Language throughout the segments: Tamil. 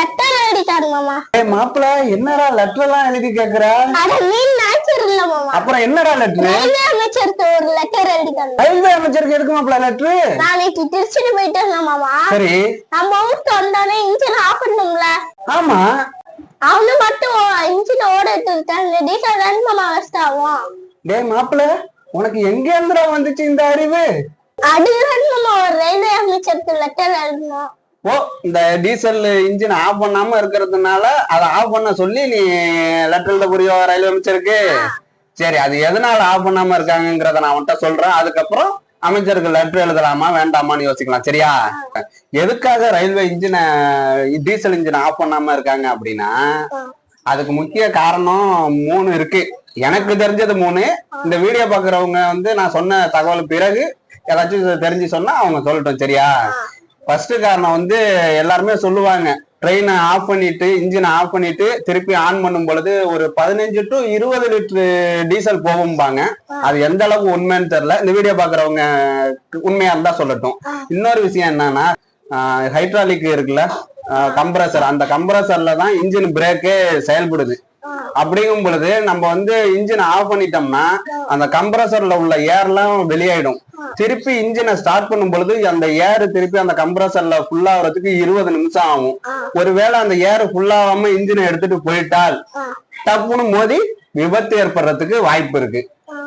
லெட்டர் எழுதிட்டாரு மாமா. ஏய் மாப்பிள என்னடா லெட்டர் எல்லாம் எழுதி கேக்குற? அட மீன் நாச்சர் இல்ல மாமா. அப்புறம் என்னடா லெட்டர் ரயில்வே அமைச்சருக்கு ஒரு லெட்டர் எழுதிட்டாரு ரயில்வே அமைச்சருக்கு எதுக்கு மாப்பிள லெட்டர் நாளைக்கு திருச்சிட்டு போயிட்டு இருந்தேன் மாமா. சரி. நம்ம ஊருக்கு வந்தோடனே இன்ஜின் ஆஃப் பண்ணும்ல ஆமா. அவனு மட்டும் இன்ஜின் ஓட எடுத்துட்டாங்க டீசல் ரன் மாமா வச்சிட்டாவும் டேய் மாப்பிள உனக்கு எங்க இருந்துடா வந்துச்சு இந்த அறிவு? அதுதான் மாமா. ஒரு ரயில்வே அமைச்சருக்கு லெட்டர் எழுதணும். ஓ இந்த டீசல் இன்ஜின் ஆஃப் பண்ணாம இருக்கிறதுனால அதை ஆஃப் பண்ண சொல்லி நீ லெட்டர் எழுத புரியோ ரயில்வே அமைச்சருக்கு சரி அது எதனால ஆஃப் பண்ணாம இருக்காங்கங்கிறத நான் உன்கிட்ட சொல்றேன். அதுக்கப்புறம் அமைச்சருக்கு லெட்டர் எழுதலாமா வேண்டாமான்னு யோசிக்கலாம். சரியா? எதுக்காக ரயில்வே இன்ஜினை டீசல் இன்ஜின் ஆஃப் பண்ணாம இருக்காங்க அப்படின்னா அதுக்கு முக்கிய காரணம் மூணு இருக்கு. எனக்கு தெரிஞ்சது மூணு. இந்த வீடியோ பாக்குறவங்க வந்து நான் சொன்ன தகவல் பிறகு ஏதாச்சும் தெரிஞ்சு சொன்னா அவங்க சொல்லட்டும். சரியா? ஃபர்ஸ்ட் காரணம் வந்து எல்லாருமே சொல்லுவாங்க. ட்ரெயினை ஆஃப் பண்ணிட்டு இன்ஜினை ஆஃப் பண்ணிட்டு திருப்பி ஆன் பண்ணும் பொழுது ஒரு பதினஞ்சு டு இருபது லிட்டரு டீசல் போகும்பாங்க. அது எந்த அளவுக்கு உண்மைன்னு தெரியல. இந்த வீடியோ பாக்குறவங்க உண்மையா இருந்தா சொல்லட்டும். இன்னொரு விஷயம் என்னன்னா ஹைட்ராலிக் இருக்குல்ல கம்ப்ரஸர் அந்த கம்ப்ரஸர்ல தான் இன்ஜின் பிரேக்கே செயல்படுது. அப்படிங்கும் பொழுது நம்ம வந்து இன்ஜின் ஆஃப் பண்ணிட்டோம்னா அந்த கம்ப்ரஸர்ல உள்ள ஏர்லாம் வெளியாயிடும். திருப்பி இன்ஜினை ஸ்டார்ட் பண்ணும் பொழுது அந்த ஏர் திருப்பி அந்த கம்ப்ரஸர்ல ஃபுல்லாகிறதுக்கு இருபது நிமிஷம் ஆகும். ஒருவேளை அந்த ஏர் ஃபுல்லாகாம இன்ஜினை எடுத்துட்டு போயிட்டால் டப்புன்னு மோதி விபத்து ஏற்படுறதுக்கு வாய்ப்பு இருக்கு.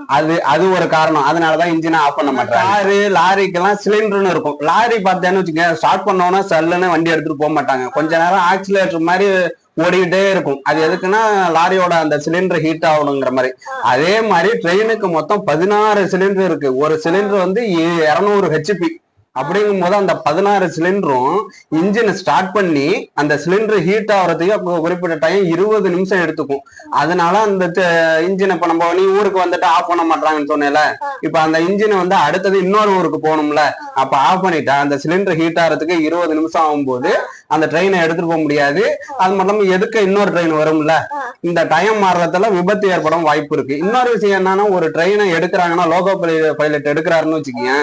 அது அது ஒரு காரணம். அதனாலதான் இன்ஜினை ஆஃப் பண்ண மாட்டாங்க லாரி லாரிக்கெல்லாம் சிலிண்டர்னு இருக்கும். லாரி பார்த்தேன்னு வச்சுக்க ஸ்டார்ட் பண்ணோன்னா சல்லுன்னு வண்டி எடுத்துட்டு போக மாட்டாங்க. கொஞ்ச நேரம் ஆக்சிலேட்டர் மாதிரி ஓடிக்கிட்டே இருக்கும். அது எதுக்குன்னா லாரியோட அந்த சிலிண்டர் ஹீட் ஆகணுங்கிற மாதிரி. அதே மாதிரி ட்ரெயினுக்கு மொத்தம் பதினாறு சிலிண்டர் இருக்கு. ஒரு சிலிண்டர் வந்து இருநூறு ஹெச்பி அப்படிங்கும் போது அந்த பதினாறு சிலிண்டரும் இன்ஜினை ஸ்டார்ட் பண்ணி அந்த சிலிண்டர் ஹீட் ஆகிறதுக்கு குறிப்பிட்ட டைம் இருபது நிமிஷம் எடுத்துக்கும். அதனால அந்த இன்ஜினை இப்ப நம்ம நீ ஊருக்கு வந்துட்டு ஆஃப் பண்ண மாட்டாங்கன்னு சொன்னேல இப்ப அந்த இன்ஜினை வந்து அடுத்தது இன்னொரு ஊருக்கு போகணும்ல. அப்ப ஆஃப் பண்ணிட்டா அந்த சிலிண்டர் ஹீட் ஆகிறதுக்கு இருபது நிமிஷம் ஆகும்போது அந்த ட்ரெயினை எடுத்துட்டு போக முடியாது. அது மட்டும் இல்லாம எதுக்க இன்னொரு ட்ரெயின் வரும்ல? இந்த டைம் மாறுறதுல விபத்து ஏற்படும் வாய்ப்பு இருக்கு. இன்னொரு விஷயம் என்னன்னா ஒரு ட்ரெயினை எடுக்கிறாங்கன்னா லோகோ பைலட் எடுக்கிறாருன்னு வச்சுக்கோங்க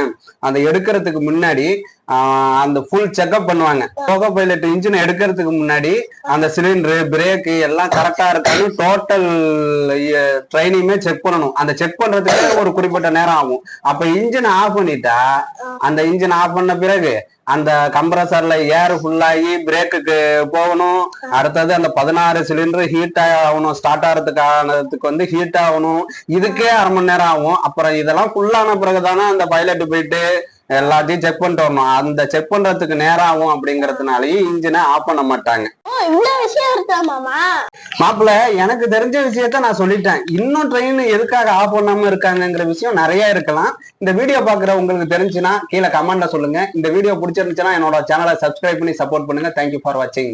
அந்த எடுக்கிறதுக்கு முன்னாடி அந்த ஃபுல் செக்அப் பண்ணுவாங்க. லோகோ பைலட் இன்ஜின் எடுக்கிறதுக்கு முன்னாடி அந்த சிலிண்டர் பிரேக்கு எல்லாம் கரெக்டா இருக்காது டோட்டல் ட்ரைனிங்குமே செக் பண்ணணும். அந்த செக் பண்றதுக்கு ஒரு குறிப்பிட்ட நேரம் ஆகும். அப்ப இன்ஜின் ஆஃப் பண்ணிட்டா அந்த இன்ஜின் ஆஃப் பண்ண பிறகு அந்த கம்ப்ரஸர்ல ஏர் ஃபுல்லாகி பிரேக்குக்கு போகணும். அடுத்தது அந்த பதினாறு சிலிண்டர் ஹீட் ஆகணும். ஸ்டார்ட் ஆகிறதுக்கானதுக்கு வந்து ஹீட் ஆகணும். இதுக்கே அரை மணி நேரம் ஆகும். அப்புறம் இதெல்லாம் ஃபுல்லான பிறகு தானே அந்த பைலட் போயிட்டு எல்லாத்தையும் செக் பண்ணிட்டு வரணும். அந்த செக் பண்றதுக்கு நேரம் ஆகும் அப்படிங்கறதுனாலயே இன்ஜினை ஆஃப் பண்ண மாட்டாங்க. மாப்பிள்ள எனக்கு தெரிஞ்ச விஷயத்த நான் சொல்லிட்டேன். இன்னும் ட்ரெயின் எதுக்காக ஆஃப் பண்ணாம இருக்காங்கங்கிற விஷயம் நிறைய இருக்கலாம். இந்த வீடியோ பாக்குற உங்களுக்கு தெரிஞ்சுன்னா கீழே கமெண்ட்ல சொல்லுங்க. இந்த வீடியோ பிடிச்சிருந்துச்சுன்னா என்னோட சேனலை சப்ஸ்கிரைப் பண்ணி சப்போர்ட் பண்ணுங்க. தேங்க்யூ ஃபார் வாட்சிங்